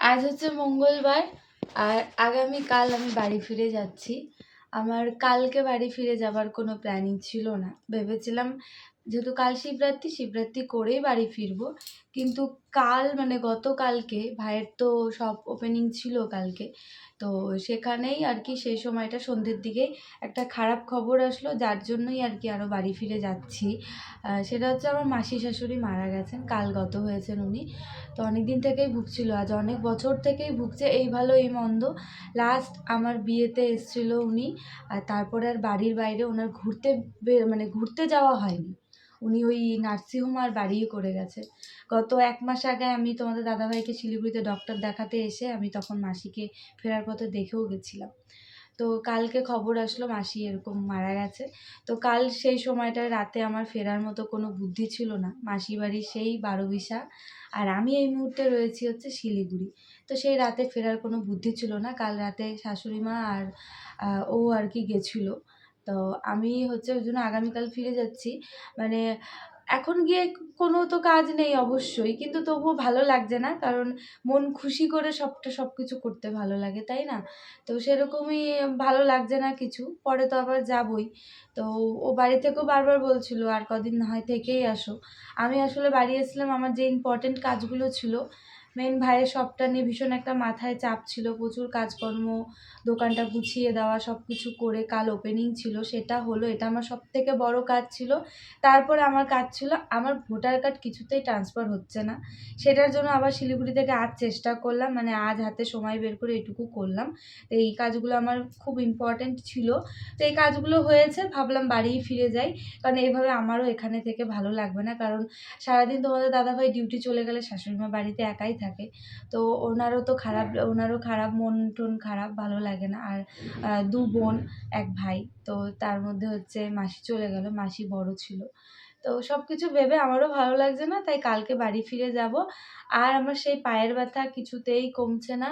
আজ হচ্ছে মঙ্গলবার, আর আগামীকাল আমি বাড়ি ফিরে যাচ্ছি। আমার কালকে বাড়ি ফিরে যাবার কোনো প্ল্যানিং ছিল না। ভেবেছিলাম যেহেতু কাল শিবরাত্রি শিবরাত্রি করেই বাড়ি ফিরবো। কিন্তু কাল মানে গতকালকে, ভাইয়ের তো সব ওপেনিং ছিল কালকে, তো সেখানেই আর কি সেই সময়টা সন্ধ্যের দিকে একটা খারাপ খবর আসলো, যার জন্যই আর কি আরও বাড়ি ফিরে যাচ্ছি। সেটা হচ্ছে আমার মাসি শাশুড়ি মারা গেছেন, কাল গত হয়েছেন উনি। তো অনেক দিন থেকেই ভুগছিল, আজ অনেক বছর থেকেই ভুগছে, এই ভালো, এই মন্দ। লাস্ট আমার বিয়েতে এসেছিল উনি, আর তারপরে আর বাড়ির বাইরে ওনার ঘুরতে মানে ঘুরতে যাওয়া হয়নি। উনি ওই নার্সিংহোম আর বাড়িই করে গেছে। গত এক মাস আগে আমি তোমাদের দাদাভাইকে শিলিগুড়িতে ডক্টর দেখাতে এসে আমি তখন মাসিকে ফেরার পথে দেখেও গেছিলাম। তো কালকে খবর আসলো মাসি এরকম মারা গেছে। তো কাল সেই সময়টায় রাতে আমার ফেরার মতো কোনো বুদ্ধি ছিল না। মাসি বাড়ি সেই বারোবিশা আর আমি এই মুহূর্তে রয়েছি হচ্ছে শিলিগুড়ি। তো সেই রাতে ফেরার কোনো বুদ্ধি ছিল না। কাল রাতে শাশুড়ি মা আর ও আর কি গেছিল। তো আমি হচ্ছে ওই জন্য আগামীকাল ফিরে যাচ্ছি। মানে এখন গিয়ে কোনো তো কাজ নেই অবশ্যই, কিন্তু তবুও ভালো লাগছে না, কারণ মন খুশি করে সবটা সব কিছু করতে ভালো লাগে, তাই না? তো সেরকমই ভালো লাগছে না কিছু, পরে তো আবার যাবই। তো ও বাড়ি থেকেও বারবার বলছিল, আর কদিন না হয় থেকেই আসো। আমি আসলে বাড়ি এসেছিলাম, আমার যে ইম্পর্টেন্ট কাজগুলো ছিল মেন ভাইয়ের সবটা নিয়ে ভীষণ একটা মাথায় চাপ ছিল। প্রচুর কাজকর্ম, দোকানটা গুছিয়ে দেওয়া সব কিছু করে কাল ওপেনিং ছিল, সেটা হলো, এটা আমার সব থেকে বড় কাজ ছিল। তারপরে আমার কাজ ছিল, আমার ভোটার কার্ড কিছুতেই ট্রান্সফার হচ্ছে না। সেটার জন্য আবার শিলিগুড়ি থেকে আজ চেষ্টা করলাম মানে আজ হাতে সময় বের করে এটুকু করলাম। তো এই কাজগুলো আমার খুব ইম্পর্ট্যান্ট ছিল। তো এই কাজগুলো হয়েছে, ভাবলাম বাড়িই ফিরে যাই। কারণ এইভাবে আমারও এখানে থেকে ভালো লাগবে না। কারণ সারাদিন তোমাদের দাদাভাই ডিউটি চলে গেলে শাশুড়ি মা বাড়িতে একাই থাকে। তো ওনারও তো খারাপ, ওনারও খারাপ, মন টন খারাপ, ভালো লাগে না। আর দু বোন, এক ভাই। তো তার মধ্যে হচ্ছে মাসি চলে গেল, মাসি বড় ছিল। তো সব কিছু ভেবে আমারও ভালো লাগছে না, তাই কালকে বাড়ি ফিরে যাব। আর আমার সেই পায়ের ব্যথা কিছুতেই কমছে না।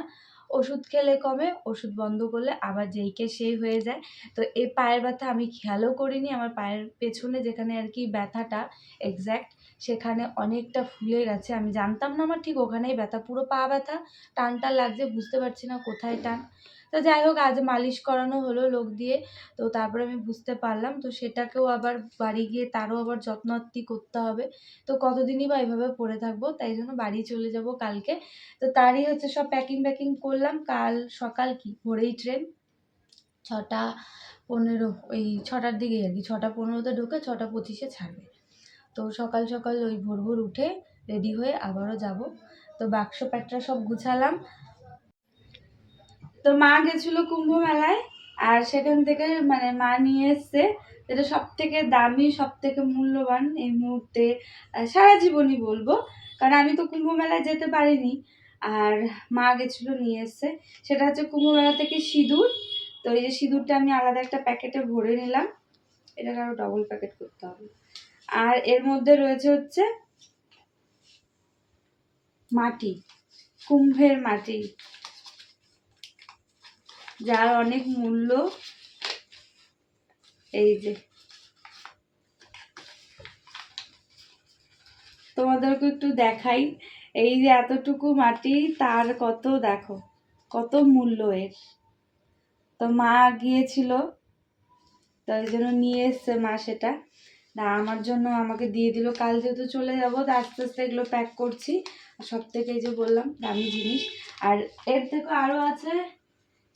ওষুধ খেলে কমে, ওষুধ বন্ধ করলে আবার যেইকে সেই হয়ে যায়। তো এই পায়ের ব্যথা আমি খেয়ালও করিনি, আমার পায়ের পেছনে যেখানে আর কি ব্যথাটা এক্স্যাক্ট সেখানে অনেকটা ফুলে গেছে। আমি জানতাম না আমার ঠিক ওখানেই ব্যথা, পুরো পা ব্যথা, টান টান লাগছে, বুঝতে পারছি না কোথায় টান। তো যাই হোক, আজ মালিশ করানো হলো লোক দিয়ে, তো তারপরে আমি বুঝতে পারলাম। তো সেটাকেও আবার বাড়ি গিয়ে তারও আবার যত্নআত্তি করতে হবে। তো কতদিনই বা এভাবে পড়ে থাকব, তাই জন্য বাড়ি চলে যাব কালকে। তো তারই হচ্ছে সব প্যাকিং প্যাকিং করলাম। কাল সকাল কি? ভোরেই ট্রেন ছটা পনেরো ওই ছটার দিকে আর কি, ছটা পনেরোতে ঢুকে, ছটা পঁচিশে ছাড়বে। তো সকাল সকাল ওই ভোর ভোর উঠে রেডি হয়ে আবারও যাব। তো বাক্স প্যাকটা সব গুছালাম। তো মা গেছিল কুম্ভ মেলায় আর সেখান থেকে মানে মা নিয়ে এসছে। যেটা সব থেকে দামি সব থেকে মূল্যবান এই মুহূর্তে সারা জীবনই বলব। কারণ আমি তো কুম্ভ মেলায় যেতে পারিনি। আর মা গেছিল নিয়ে এসছে। সেটা হচ্ছে কুম্ভ মেলা থেকে সিঁদুর। তো এই যে সিঁদুরটা আমি আলাদা একটা প্যাকেটে ভরে নিলাম। এটাকে আরও ডবল প্যাকেট করতে হবে। আর এর মধ্যে রয়েছে হচ্ছে মাটি, কুম্ভের মাটি, যার অনেক মূল্য এই যে। তোমাদেরকে একটু দেখাই, এই যে এতটুকু মাটি, তার কত দেখো, কত মূল্য এর। তো মা গিয়েছিল, তো এই জন্য নিয়ে এসছে মা সেটা। না, আমার জন্য আমাকে দিয়ে দিল। কাল যেহেতু চলে যাব, তো আস্তে আস্তে এগুলো প্যাক করছি। সব থেকে যে বললাম, দামি জিনিস। আর এর থেকে আরও আছে,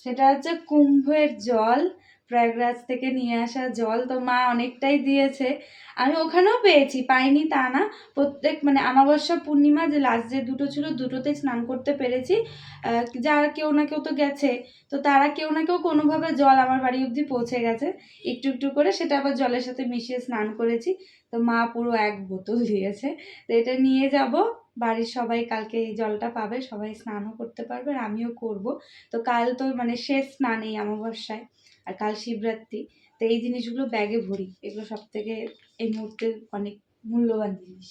সেটা হচ্ছে কুম্ভের জল। প্রয়াগরাজ থেকে নিয়ে আসা জল তো মা অনেকটাই দিয়েছে। আমি ওখানেও পেয়েছি, পাইনি তা না। প্রত্যেক মানে অমাবস্যা পূর্ণিমা যে লাস্ট যে দুটো ছিল, দুটোতে স্নান করতে পেরেছি। যারা কেউ না কেউ তো গেছে। তো তারা কেউ না কেউ কোনোভাবে জল আমার বাড়ি অবধি পৌঁছে গেছে। একটু একটু করে সেটা আবার জলের সাথে মিশিয়ে স্নান করেছি। তো মা পুরো এক বোতল দিয়েছে। তো এটা নিয়ে যাব। বাড়ির সবাই কালকে এই জলটা পাবে, সবাই স্নানও করতে পারবে আর আমিও করব। তো কাল তো মানে শেষ স্নান এই অমাবস্যায়। আর কাল শিবরাত্রি তো এই জিনিসগুলো ব্যাগে ভরি। এগুলো সব থেকে এই মুহূর্তে অনেক মূল্যবান জিনিস।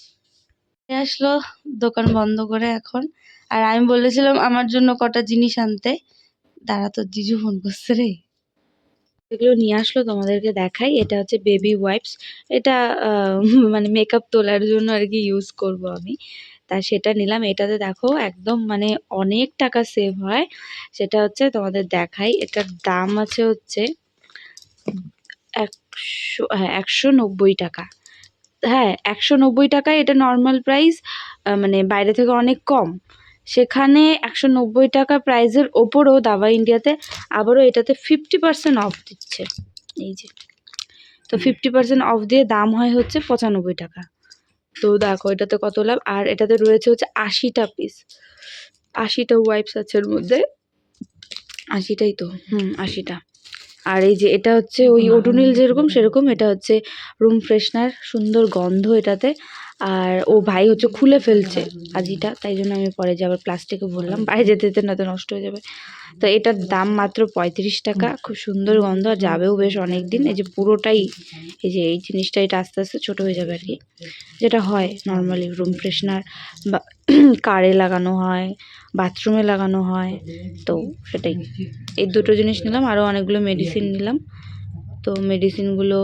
আসলো, দোকান বন্ধ করে এখন। আর আমি বলেছিলাম, আমার জন্য কটা জিনিস আনতে। দাঁড়া তো জিজু ফোন করছে রে। এগুলো নিয়ে আসলো তোমাদেরকে দেখাই। এটা হচ্ছে বেবি ওয়াইপস এটা মানে মেকআপ তোলার জন্য আর কি ইউজ করব আমি। তা সেটা নিলাম। এটাতে দেখো একদম মানে অনেক টাকা সেভ হয়। সেটা হচ্ছে তোমাদের দেখাই। এটার দাম আছে হচ্ছে একশো হ্যাঁ একশো নব্বই টাকা। হ্যাঁ একশো নব্বই টাকায় এটা নর্মাল প্রাইস মানে বাইরে থেকে অনেক কম। সেখানে একশো নব্বই টাকা প্রাইজের ওপরও দাবা ইন্ডিয়াতে আবারও এটাতে ফিফটি পার্সেন্ট অফ দিচ্ছে। এই যে। তো ফিফটি পার্সেন্ট অফ দিয়ে দাম হয় হচ্ছে পঁচানব্বই টাকা। তো দেখো এটাতে কত লাভ? আর এটাতে রয়েছে হচ্ছে আশিটা পিস আশিটা ওয়াইপস আছে এর মধ্যে। আশিটাই তো। হুম আশিটা। আর এই যে এটা হচ্ছে ওই ওডোনিল যেরকম সেরকম এটা হচ্ছে রুম ফ্রেশনার সুন্দর গন্ধ এটাতে। আর ও ভাই হচ্ছে খুলে ফেলছে আজিটা তাই জন্য আমি পরে যে আবার প্লাস্টিকে বললাম বাইরে যেতে যেতে না তো নষ্ট হয়ে যাবে। তো এটার দাম মাত্র পঁয়ত্রিশ টাকা। খুব সুন্দর গন্ধ আর যাবেও বেশ অনেক দিন এই যে পুরোটাই এই যে এই জিনিসটা এটা আস্তে আস্তে ছোটো হয়ে যাবে আর কি। যেটা হয় নর্মালি রুম ফ্রেশনার বা কারে লাগানো হয় বাথরুমে লাগানো হয় তো সেটাই। এই দুটো জিনিস নিলাম আরও অনেকগুলো মেডিসিন নিলাম। তো মেডিসিনগুলো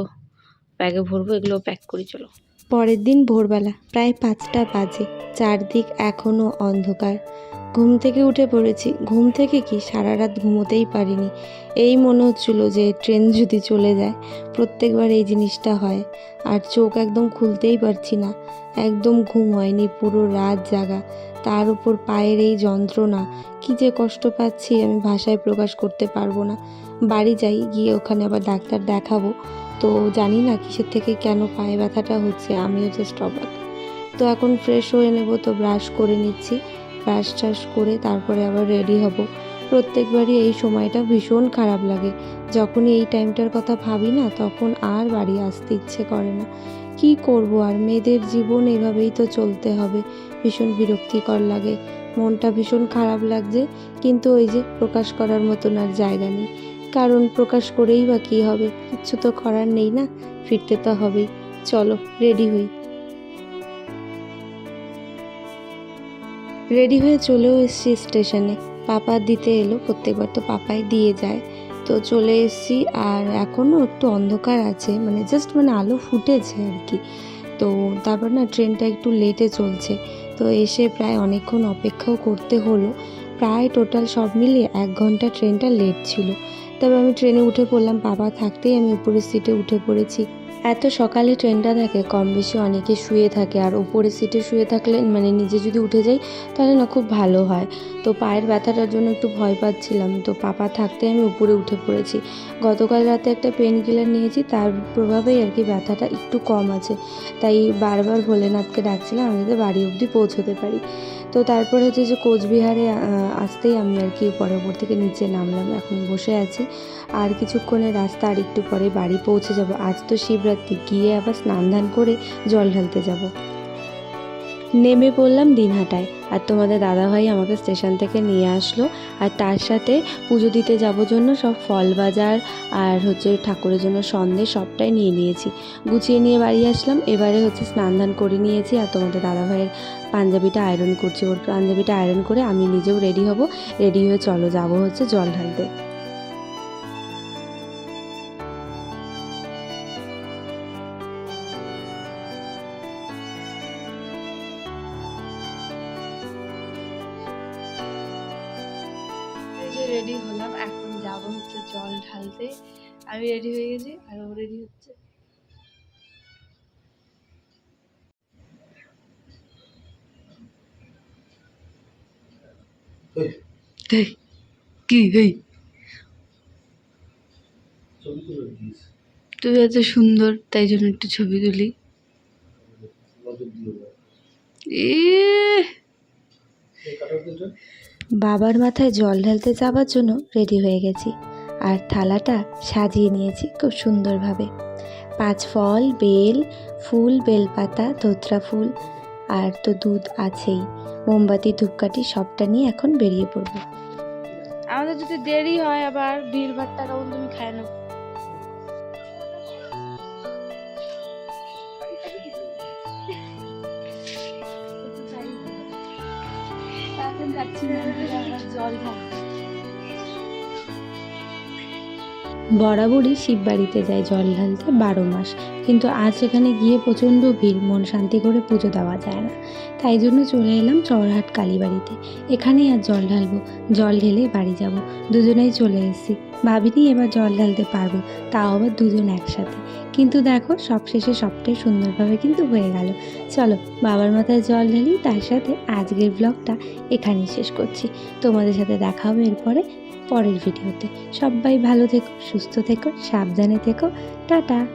ব্যাগে ভরবো এগুলো প্যাক করি চলো। পরের দিন ভোরবেলা, প্রায় পাঁচটা বাজে। চারদিক এখনও অন্ধকার। ঘুম থেকে উঠে পড়েছি। ঘুম থেকে কি? সারা রাত ঘুমোতেই পারিনি। এই মনে হচ্ছিল যে ট্রেন যদি চলে যায়, প্রত্যেকবার এই জিনিসটা হয়। আর চোখ একদম খুলতেই পারছি না। একদম ঘুম হয়নি, পুরো রাত জাগা। তার উপর পায়ের এই যন্ত্রণা, কি যে কষ্ট পাচ্ছি আমি ভাষায় প্রকাশ করতে পারব না। বাড়ি যাই, গিয়ে ওখানে আবার ডাক্তার দেখাবো। তো জানি না কিসের থেকে কেন পায়ে ব্যথাটা হচ্ছে, আমিও জাস্ট অবাক। তো এখন ফ্রেশ হয়ে নেব, তো ব্রাশ করে নিচ্ছি। ব্রাশ ট্রাশ করে তারপরে আবার রেডি হব। প্রত্যেকবারই এই সময়টা ভীষণ খারাপ লাগে। যখনই এই টাইমটার কথা ভাবি না, তখন আর বাড়ি আসতে ইচ্ছে করে না। কি করব আর? মেয়েদের জীবন এভাবেই তো চলতে হবে। ভীষণ বিরক্তিকর লাগে। মনটা ভীষণ খারাপ লাগছে, কিন্তু ওই যে প্রকাশ করার মতন আর জায়গা নেই। কারণ প্রকাশ করেই বা কী হবে? কিচ্ছু তো করার নেই না? ফিরতে তো হবেই চলো, রেডি হই। রেডি হয়ে চলেও এসেছি স্টেশনে। পাপা দিতে এলো, প্রত্যেকবার তো পাপাই দিয়ে যায়। তো চলে এসেছি আর এখনও একটু অন্ধকার আছে মানে জাস্ট মানে আলো ফুটেছে আর কি। তো তারপর না ট্রেনটা একটু লেটে চলছে। তো এসে প্রায় অনেকক্ষণ অপেক্ষাও করতে হলো। প্রায় টোটাল সব মিলিয়ে এক ঘণ্টা ট্রেনটা লেট ছিল। তবে আমি ট্রেনে উঠে পড়লাম। বাবা থাকতেই আমি উপরের সিটে উঠে পড়েছি। এত সকালে ট্রেনটা থাকে, কম বেশি অনেকে শুয়ে থাকে আর উপরের সিটে শুয়ে থাকলে মানে নিজে যদি উঠে যাই, তাহলে না খুব ভালো হয়। তো পায়ের ব্যথাটার জন্য একটু ভয় পাচ্ছিলাম। তো পাপা থাকতে আমি উপরে উঠে পড়েছি। গতকাল রাতে একটা পেন কিলার নিয়েছি, তার প্রভাবেই আর কি ব্যথাটা একটু কম আছে। তাই বারবার ভোলেনাথকে ডাকছিলাম, আমি যাতে বাড়ি অবধি পৌঁছতে পারি। তো তারপরে হচ্ছে যে কোচবিহারে আসতেই আমি আর কি পরের উপর থেকে নিচে নামলাম। এখন বসে আছি। আর কিছুক্ষণের রাস্তা, আর একটু পরে বাড়ি পৌঁছে যাব। আজ তো শিবরাত্রি। গিয়ে আবার স্নান ধান করে জল ঢালতে যাব। নেমে পড়লাম দিনহাটায় আর তোমাদের দাদাভাই আমাকে স্টেশন থেকে নিয়ে আসলো আর তার সাথে পুজো দিতে যাব জন্য সব ফল বাজার আর হচ্ছে ঠাকুরের জন্য সন্দেশ সবটাই নিয়ে নিয়েছি। গুছিয়ে নিয়ে বাড়ি আসলাম, এবারে হচ্ছে স্নান ধান করে নিয়েছি আর তোমাদের দাদাভাইয়ের পাঞ্জাবিটা আয়রন করছি। ওর পাঞ্জাবিটা আয়রন করে আমি নিজেও রেডি হব রেডি হয়ে চলো, যাব হচ্ছে জল ঢালতে। রেডি হলাম। এখন যাব হচ্ছে জল ঢালতে। আমি রেডি হয়ে গেছি আর ও রেডি হচ্ছে। কি এই? তুই এত সুন্দর তাই জন্য একটু ছবি তুলি। এ বাবার মাথায় জল ঢালতে যাওয়ার জন্য রেডি হয়ে গেছি। আর থালাটা সাজিয়ে নিয়েছি খুব সুন্দরভাবে। পাঁচ ফল, বেল, ফুল, বেলপাতা, ধোত্রা ফুল, আর তো দুধ আছেই। মোমবাতি, ধূপকাঠি সবটা নিয়ে এখন বেরিয়ে পড়ব। আমাদের যদি দেরি হয় আবার বিল ভাতটা তখন তুমি খায় না বরাবরই শিব বাড়িতে যায় জল ঢালতে বারো মাস। কিন্তু আজ সেখানে গিয়ে প্রচণ্ড ভিড়, মন শান্তি করে পুজো দেওয়া যায় না। তাই জন্য চলে এলাম চৌরহাট কালীবাড়িতে। এখানেই আর জল ঢালবো, জল ঢেলে বাড়ি যাব। দুজনেই চলে এসেছি। ভাবিনি এবার জল ঢালতে পারব, তাও আবার দুজন একসাথে। কিন্তু দেখো, সবশেষে সবটাই সুন্দরভাবে কিন্তু হয়ে গেল। চলো, বাবার মাথায় জল ঢালি, তার সাথে আজকের ব্লগটা এখানেই শেষ করছি। তোমাদের সাথে দেখা হবে এরপরে, পরের ভিডিওতে সবাই ভালো থেকো, সুস্থ থেকো, সাবধানে থেকো। টাটা!